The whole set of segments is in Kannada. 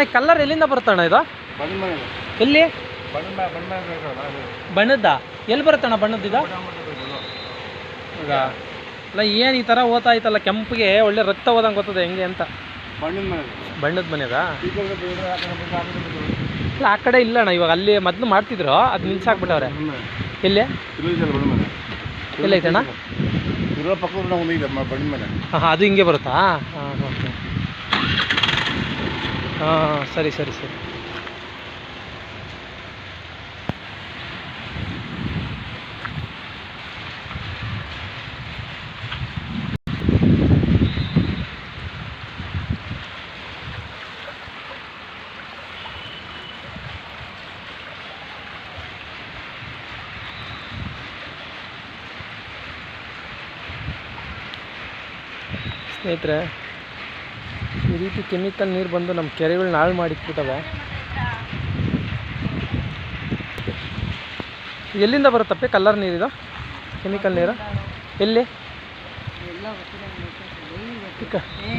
ಅಣ್ಣ ಈ ಕಲ್ಲರ್ ಎಲ್ಲಿಂದ ಬರುತ್ತಣ್ಣ ಇದು? ಎಲ್ಲಿ? ಬಣ್ಣದ ಎಲ್ಲಿ ಬರುತ್ತಣ್ಣ ಈಗ ಅಲ್ಲ ಏನು ಈ ಥರ ಓದ್ತಾ ಐತಲ್ಲ ಕೆಂಪಿಗೆ ಒಳ್ಳೆ ರಕ್ತ ಹೋದಂಗೆ ಗೊತ್ತದೆ ಹೆಂಗೆ ಅಂತ. ಬಣ್ಣದ ಮನೆ ಬಣ್ಣದ ಮನೆದ? ಈ ಕಡೆ ಬೇರೆ ಆ ಕಡೆ ಬೇರೆ, ಆ ಕಡೆ ಬೇರೆ. ಇಲ್ಲ ಆ ಕಡೆ ಇಲ್ಲ ಅಣ್ಣ ಇವಾಗ ಅಲ್ಲಿ ಮೊದಲು ಮಾಡ್ತಿದ್ರು ಅದು ನಿಲ್ಸಾಕ್ಬಿಟ್ಟವ್ರೆ. ಇಲ್ಲಿ ಎಲ್ಲಿ ಐತಣ್ಣ? ಇದೆ ಹಾಂ ಅದು ಹಿಂಗೆ ಬರುತ್ತಾ? ಹಾಂ ಹಾಂ ಹಾಂ ಸರಿ ಸರಿ ಸರಿ. ಸ್ನೇಹಿತರೆ ರೀತಿ ಕೆಮಿಕಲ್ ನೀರು ಬಂದು ನಮ್ಮ ಕೆರೆಗಳನ್ನ ಹಾಳು ಮಾಡಿಟ್ಬಿಟ್ಟವೆ. ಎಲ್ಲಿಂದ ಬರುತ್ತಪ್ಪೆ ಕಲ್ಲರ್ ನೀರಿದು ಕೆಮಿಕಲ್ ನೀರು? ಎಲ್ಲಿ?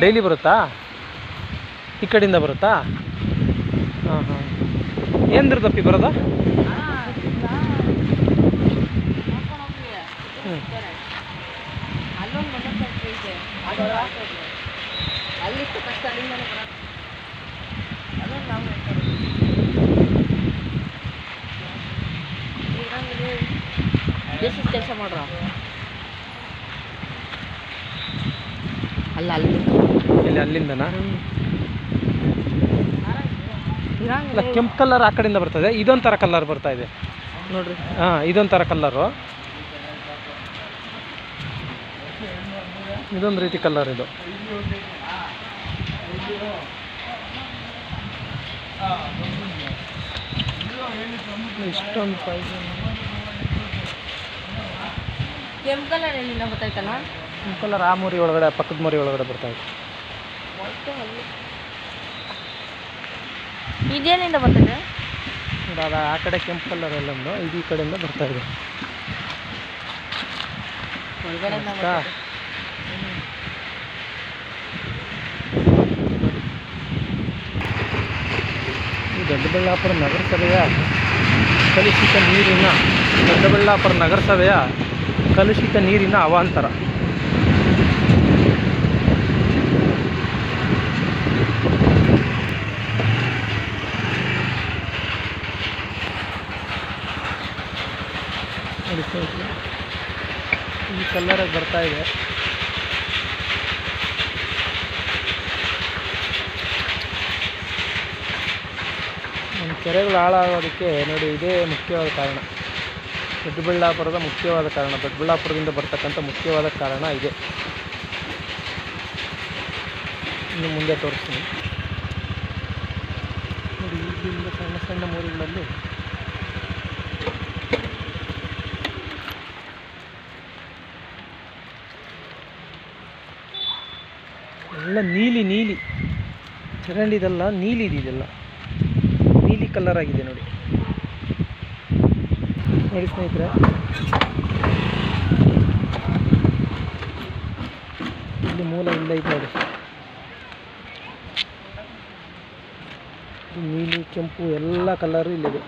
ಡೈಲಿ ಬರುತ್ತಾ? ಈ ಕಡೆಯಿಂದ ಬರುತ್ತಾ? ಹಾಂ ಹಾಂ. ಏನ್ದಿರ್ತಪ್ಪಿ ಬರೋದು? ಹ್ಞೂ ಅಲ್ಲಿಷ್ಟು ಕಷ್ಟ ಅಲ್ಲಿಂದನೇ ಬರೋದು. ಅದನ್ನು ನಾವು ಕೆಲಸ ಮಾಡ್ರ? ಅಲ್ಲ ಅಲ್ಲಿ ಇಲ್ಲಿ ಅಲ್ಲಿಂದನಾ? ಕೆಂಪು ಕಲರ್ ಆ ಕಡೆಯಿಂದ ಬರ್ತದೆ. ಇದೊಂಥರ ಕಲರ್ ಬರ್ತಾ ಇದೆ. ನೋಡ್ರಿ. ಹಾಂ ಇದೊಂಥರ ಕಲ್ಲರು ಇದೊಂದು ರೀತಿ ಕಲರ್ ಇದು. ಇಷ್ಟೊಂದು ಪ್ರೈಸ್ ಕೆಂಪು ಕಲರ್ ಎಲ್ಲಿಂದ ಗೊತ್ತಾಯ್ತಲ್ಲ ಕೆಂಪು ಕಲರ್ ಆ ಮೂರಿ ಒಳಗಡೆ ಪಕ್ಕದ ಮೂರಿ ಒಳಗಡೆ ಬರ್ತಾ ಇತ್ತು ಇದೇನಿಂದ ಬರ್ತದೆ? ಅದು ಆ ಕಡೆ ಕೆಂಪು ಕಲರ್ ಎಲ್ಲೊಂದು ಇದು ಈ ಕಡೆಯಿಂದ ಬರ್ತಾ ಇದೆ. ದೊಡ್ಡಬಳ್ಳಾಪುರ ನಗರಸಭೆಯ ಕಲುಷಿತ ನೀರಿನ ದೊಡ್ಡಬಳ್ಳಾಪುರ ನಗರಸಭೆಯ ಕಲುಷಿತ ನೀರಿನ ಅವಾಂತರ. ಈ ಕಲ್ಲರಾಗಿ ಬರ್ತಾ ಇದೆ. ಕೆರೆಗಳು ಹಾಳಾಗೋದಕ್ಕೆ ನೋಡಿ ಇದೇ ಮುಖ್ಯವಾದ ಕಾರಣ. ದೊಡ್ಡಬಳ್ಳಾಪುರದ ಮುಖ್ಯವಾದ ಕಾರಣ, ದೊಡ್ಡಬಳ್ಳಾಪುರದಿಂದ ಬರ್ತಕ್ಕಂಥ ಮುಖ್ಯವಾದ ಕಾರಣ ಇದೆ. ಇನ್ನು ಮುಂದೆ ತೋರಿಸ್ತೀನಿ. ನೋಡಿ ಈಗಿಂದ ಸಣ್ಣ ಸಣ್ಣ ಮೂರುಗಳಲ್ಲಿ ಎಲ್ಲ ನೀಲಿ ನೀಲಿ. ಚರಂಡಿದೆಲ್ಲ ನೀಲಿ ಇದೆ ಇದೆಲ್ಲ ಕಲರ್ ಆಗಿದೆ ನೋಡಿ. ನೋಡಿ ಸ್ನೇಹಿತರೆ. ಇಲ್ಲಿ ಮೂಲ ಇಲ್ಲ ಇದೆ ನೋಡಿ. ನೀಲಿ ಕೆಂಪು ಎಲ್ಲ ಕಲರು ಇಲ್ಲಿದೆ.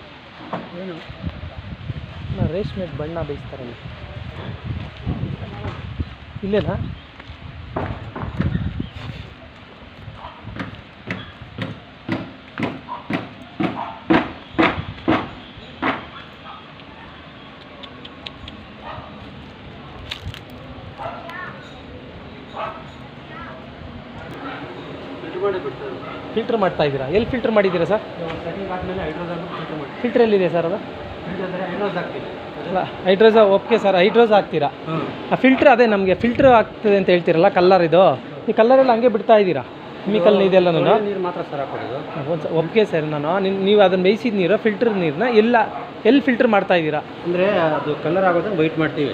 ಏನು? ರೇಷ್ಮೆ ಬಣ್ಣ ಬೇಯಿಸ್ತಾರಲ್ಲ ಇಲ್ಲೇನಾ? ಫಿಲ್ಟರ್ ಮಾಡ್ತಾ ಇದ್ದೀರಾ? ಎಲ್ಲಿ ಫಿಲ್ಟರ್ ಮಾಡಿದ್ದೀರಾ ಸರ್? ಫಿಲ್ಟರ್ ಎಲ್ಲಿದೆ ಸರ್ ಅದು? ಅಲ್ಲ ಹೈಡ್ರೋಸ ಓಕೆ ಸರ್ ಹೈಡ್ರೋಸ್ ಹಾಕ್ತೀರಾ? ಆ ಫಿಲ್ಟರ್ ಅದೇ ನಮಗೆ ಫಿಲ್ಟರ್ ಆಗ್ತದೆ ಅಂತ ಹೇಳ್ತೀರಲ್ಲ ಕಲ್ಲರ್ ಇದು? ಈ ಕಲ್ಲರೆಲ್ಲ ಹಂಗೆ ಬಿಡ್ತಾ ಇದ್ದೀರಾ? ಕೆಮಿಕಲ್ ಇದೆಲ್ಲ ನಾನು? ಮಾತ್ರ ಸರ್ ಒಪ್ಪಿಗೆ ನಾನು. ನೀವು ಅದನ್ನು ಬೇಯಿಸಿದ ನೀರು ಫಿಲ್ಟರ್ ನೀರನ್ನ ಎಲ್ಲ ಎಲ್ಲಿ ಫಿಲ್ಟರ್ ಮಾಡ್ತಾ ಇದ್ದೀರಾ? ಅಂದರೆ ಅದು ಕಲರ್ ಆಗೋದ್ರೆ ವೈಟ್ ಮಾಡ್ತೀವಿ.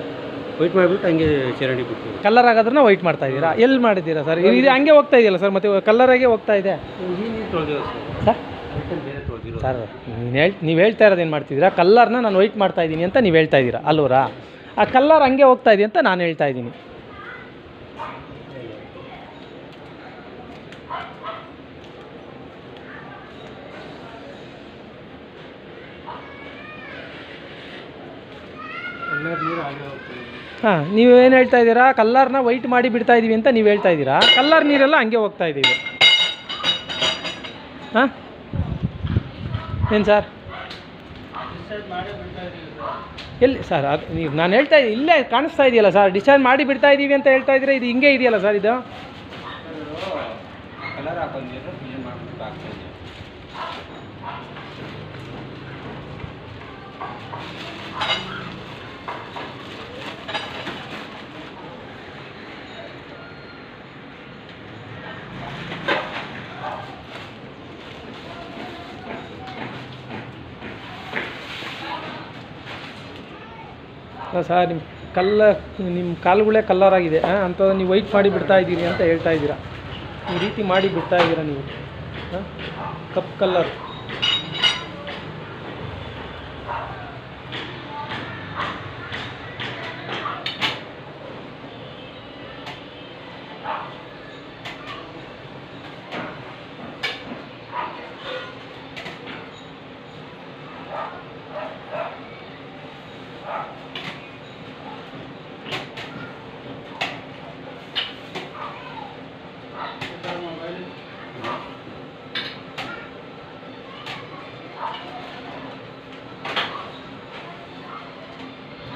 ವೈಟ್ ಮಾಡಿಬಿಟ್ಟು ಹಂಗೆ ಚರಂಡಿ ಬಿಟ್ಟು ಕಲರ್ ಆಗೋದನ್ನ ವೈಟ್ ಮಾಡ್ತಾ ಇದ್ದೀರಾ? ಎಲ್ಲಿ ಮಾಡಿದ್ದೀರಾ ಸರ್ ಇದು ಹಂಗೆ ಹೋಗ್ತಾ ಇದೆಯಲ್ಲ ಸರ್ ಮತ್ತೆ ಕಲ್ಲರಾಗೆ ಹೋಗ್ತಾ ಇದೆ? ಸರ್ ನೀನು ಹೇಳ್ ನೀವು ಹೇಳ್ತಾ ಇರೋದು ಏನು ಮಾಡ್ತಿದ್ದೀರಾ? ಕಲ್ಲರ್ನ ನಾನು ವೈಟ್ ಮಾಡ್ತಾ ಇದ್ದೀನಿ ಅಂತ ನೀವು ಹೇಳ್ತಾ ಇದ್ದೀರಾ? ಅಲ್ವರಾ ಆ ಕಲ್ಲರ್ ಹಂಗೆ ಹೋಗ್ತಾ ಇದೆ ಅಂತ ನಾನು ಹೇಳ್ತಾ ಇದ್ದೀನಿ. ಹಾಂ ನೀವು ಏನು ಹೇಳ್ತಾ ಇದ್ದೀರಾ? ಕಲ್ಲರ್ನ ವೈಟ್ ಮಾಡಿ ಬಿಡ್ತಾ ಇದ್ದೀವಿ ಅಂತ ನೀವು ಹೇಳ್ತಾ ಇದ್ದೀರಾ? ಕಲ್ಲರ್ ನೀರೆಲ್ಲ ಹಂಗೆ ಹೋಗ್ತಾ ಇದ್ದೀವಿ ಹಾಂ? ಏನು ಸರ್? ಎಲ್ಲಿ ಸರ್ ಅದು ನೀವು ನಾನು ಹೇಳ್ತಾ ಇದ್ದೀನಿ ಇಲ್ಲೇ ಕಾಣಿಸ್ತಾ ಇದೆಯಲ್ಲ ಸರ್? ಡಿಸೈನ್ ಮಾಡಿ ಬಿಡ್ತಾ ಇದ್ದೀವಿ ಅಂತ ಹೇಳ್ತಾ ಇದ್ದೀರಾ ಇದು ಹಿಂಗೆ ಇದೆಯಲ್ಲ ಸರ್ ಇದು? ಕಲರ್ ಸರ್ ನಿಮ್ಮ ಕಲ್ಲ ನಿಮ್ಮ ಕಾಲುಗಳೇ ಕಲ್ಲರಾಗಿದೆ ಅಂಥದ್ದು ನೀವು ವೈಟ್ ಮಾಡಿ ಬಿಡ್ತಾ ಇದ್ದೀರಿ ಅಂತ ಹೇಳ್ತಾ ಇದ್ದೀರಾ? ಈ ರೀತಿ ಮಾಡಿ ಬಿಡ್ತಾ ಇದ್ದೀರಾ ನೀವು? ಹಾಂ ಕಪ್ ಕಲ್ಲರ್